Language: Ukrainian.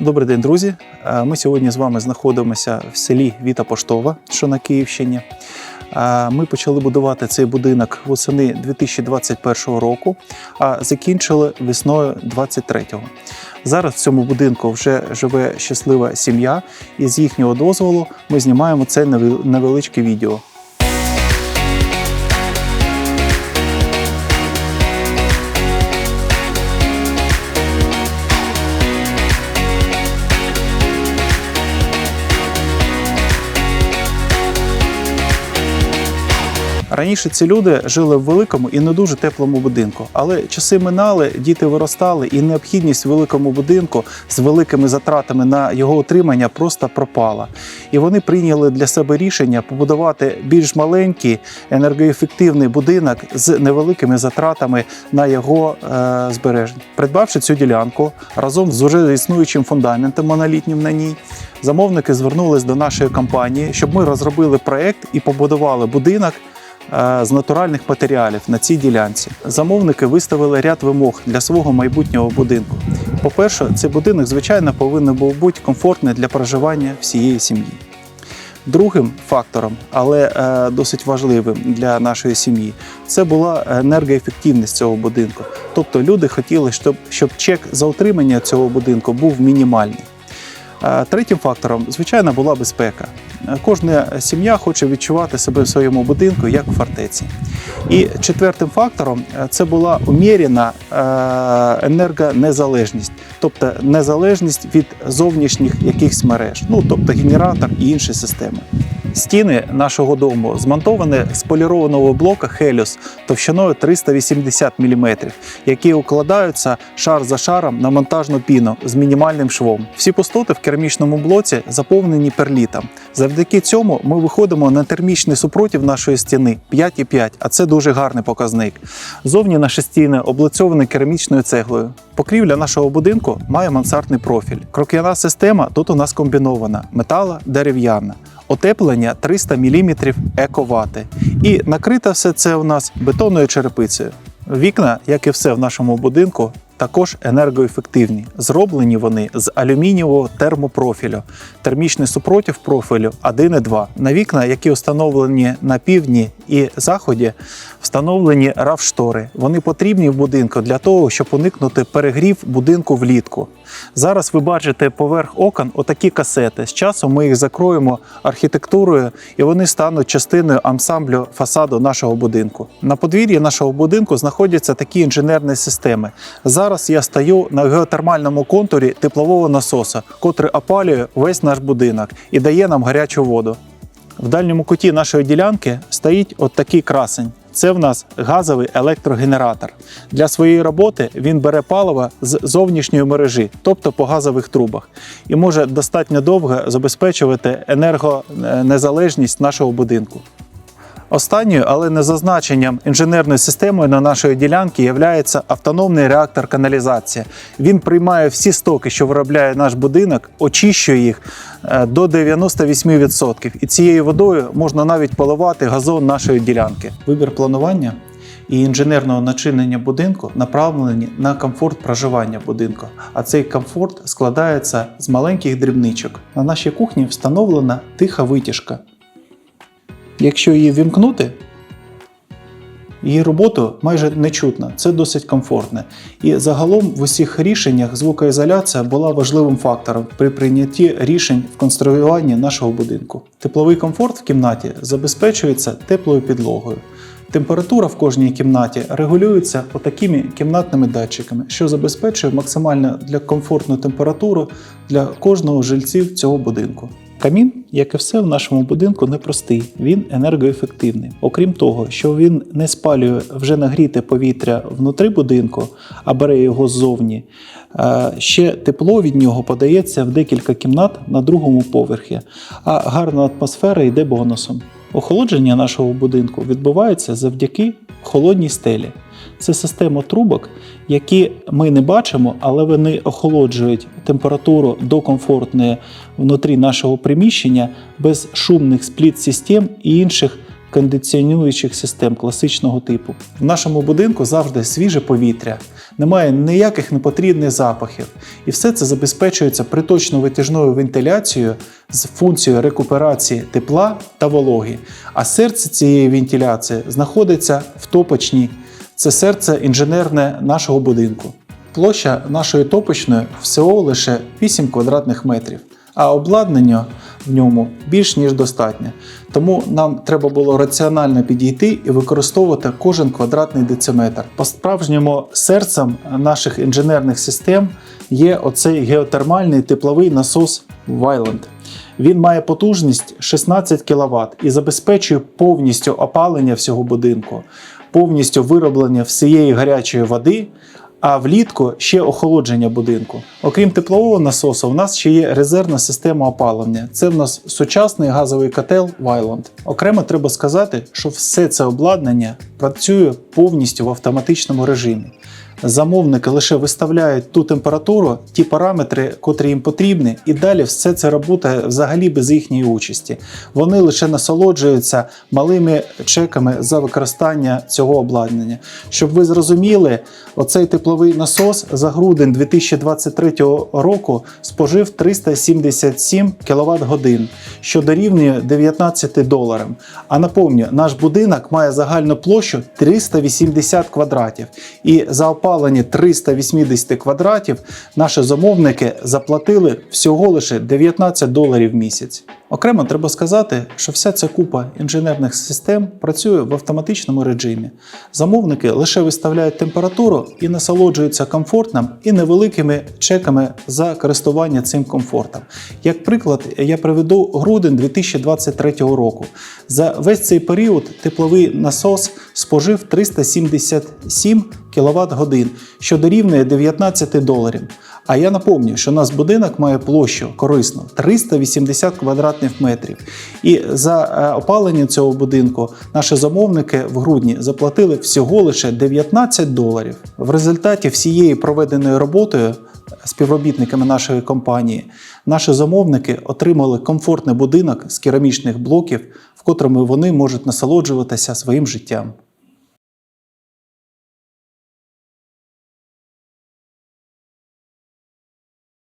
Добрий день, друзі. Е, Ми сьогодні з вами знаходимося в селі Віта Поштова, що на Київщині. Е, Ми почали будувати цей будинок восени 2021 року, а закінчили весною 2023. Зараз в цьому будинку вже живе щаслива сім'я, і з їхнього дозволу ми знімаємо це невел- невеличке відео. Раніше ці люди жили в великому і не дуже теплому будинку, але часи минали, діти виростали, і необхідність в великому будинку з великими затратами на його утримання просто пропала. І вони прийняли для себе рішення побудувати більш маленький енергоефективний будинок з невеликими затратами на його е, збереження. Придбавши цю ділянку разом з уже існуючим фундаментом монолітнім на ній. Замовники звернулись до нашої компанії, щоб ми розробили проект і побудували будинок з натуральних матеріалів на цій ділянці. Замовники виставили ряд вимог для свого майбутнього будинку. По-перше, цей будинок, звичайно, повинен був бути комфортний для проживання всієї сім'ї. Другим фактором, але е, досить важливим для нашої сім'ї, це була енергоефективність цього будинку. Тобто люди хотіли, щоб, щоб чек за утримання цього будинку був мінімальний. Е, Третім фактором, звичайно, була безпека. Кожна сім'я хоче відчувати себе в своєму будинку як в фортеці. І четвертим фактором е, це була умірена е, енергонезалежність, тобто незалежність від зовнішніх якихось мереж, ну тобто генератор і інші системи. Стіни нашого дому змонтовані з полірованого блока Helios товщиною 380 мм, які укладаються шар за шаром на монтажну піну з мінімальним швом. Всі пустоти в керамічному блоці заповнені перлітом. Завдяки цьому ми виходимо на термічний супротив нашої стіни 5,5, а це дуже гарний показник. Зовні наші стіни облицьовані керамічною цеглою. Покрівля нашого будинку має мансардний профіль. Крок'яна система тут у нас комбінована метала дерев'яна. Утеплення 300 мм ековати. І накрите все це у нас бетонною черепицею. Вікна, як і все в нашому будинку, також енергоефективні. Зроблені вони з алюмінієвого термопрофілю. Термічний супротив профілю 1,2. На вікна, які встановлені на півдні і заході, встановлені рафштори. Вони потрібні в будинку для того, щоб уникнути перегрів будинку влітку. Зараз ви бачите поверх окон отакі касети. З часом ми їх закроємо архітектурою, і вони стануть частиною ансамблю фасаду нашого будинку. На подвір'ї нашого будинку знаходяться такі інженерні системи. Зараз я стою на геотермальному контурі теплового насоса, котрий опалює весь наш будинок і дає нам гарячу воду. В дальньому куті нашої ділянки стоїть от такий красень. Це в нас газовий електрогенератор. Для своєї роботи він бере паливо з зовнішньої мережі, тобто по газових трубах, і може достатньо довго забезпечувати енергонезалежність нашого будинку. Останньою, але не за значенням інженерною системою на нашої ділянці є автономний реактор каналізація. Він приймає всі стоки, що виробляє наш будинок, очищує їх е, до 98%. І цією водою можна навіть поливати газон нашої ділянки. Вибір планування і інженерного начинення будинку направлені на комфорт проживання будинку. А цей комфорт складається з маленьких дрібничок. На нашій кухні встановлена тиха витяжка. Якщо її вімкнути, її роботу майже не чутно, це досить комфортне. І загалом в усіх рішеннях звукоізоляція була важливим фактором при прийнятті рішень в конструюванні нашого будинку. Тепловий комфорт в кімнаті забезпечується теплою підлогою. Температура в кожній кімнаті регулюється отакими кімнатними датчиками, що забезпечує максимально для комфортну температуру для кожного жильців цього будинку. Камін, як і все в нашому будинку, непростий, він енергоефективний. Окрім того, що він не спалює вже нагріте повітря внутрі будинку, а бере його ззовні. е, Ще тепло від нього подається в декілька кімнат на другому поверхі, а гарна атмосфера йде бонусом. Охолодження нашого будинку відбувається завдяки холодній стелі. Це система трубок, які ми не бачимо, але вони охолоджують температуру до комфортної внутрі нашого приміщення без шумних спліт-систем і інших кондиціонуючих систем класичного типу. В нашому будинку завжди свіже повітря, немає ніяких непотрібних запахів, і все це забезпечується приточно-витяжною вентиляцією з функцією рекуперації тепла та вологи. А серце цієї вентиляції знаходиться в топочній. Це серце інженерне нашого будинку. Площа нашої топочної всього лише 8 квадратних метрів, а обладнання в ньому більш ніж достатньо. Тому нам треба було раціонально підійти і використовувати кожен квадратний дециметр. По-справжньому серцем наших інженерних систем є оцей геотермальний тепловий насос Вайланд. Він має потужність 16 кВт і забезпечує повністю опалення всього будинку, повністю вироблення всієї гарячої води, а влітку ще охолодження будинку. Окрім теплового насосу, у нас ще є резервна система опалення. Це в нас сучасний газовий котел Вайланд. Окремо треба сказати, що все це обладнання працює повністю в автоматичному режимі. Замовники лише виставляють ту температуру, ті параметри, котрі їм потрібні, і далі все це працює взагалі без їхньої участі. Вони лише насолоджуються малими чеками за використання цього обладнання. Щоб ви зрозуміли, оцей тепловий насос за грудень 2023 року спожив 377 кВт годин, що дорівнює 19 доларам. А напомню, наш будинок має загальну площу 380 квадратів. І за опалення 380 квадратів наші замовники заплатили всього лише 19 доларів в місяць. Окремо треба сказати, що вся ця купа інженерних систем працює в автоматичному режимі. Замовники лише виставляють температуру і насолоджуються комфортним і невеликими чеками за користування цим комфортом. Як приклад, я приведу грудень 2023 року. За весь цей період тепловий насос спожив 377 кВт годин, що дорівнює 19 доларів. А я напомню, що наш будинок має площу корисно 380 квадратних метрів. І за е, опалення цього будинку наші замовники в грудні заплатили всього лише 19 доларів. В результаті всієї проведеної роботою співробітниками нашої компанії наші замовники отримали комфортний будинок з керамічних блоків, в котрому вони можуть насолоджуватися своїм життям.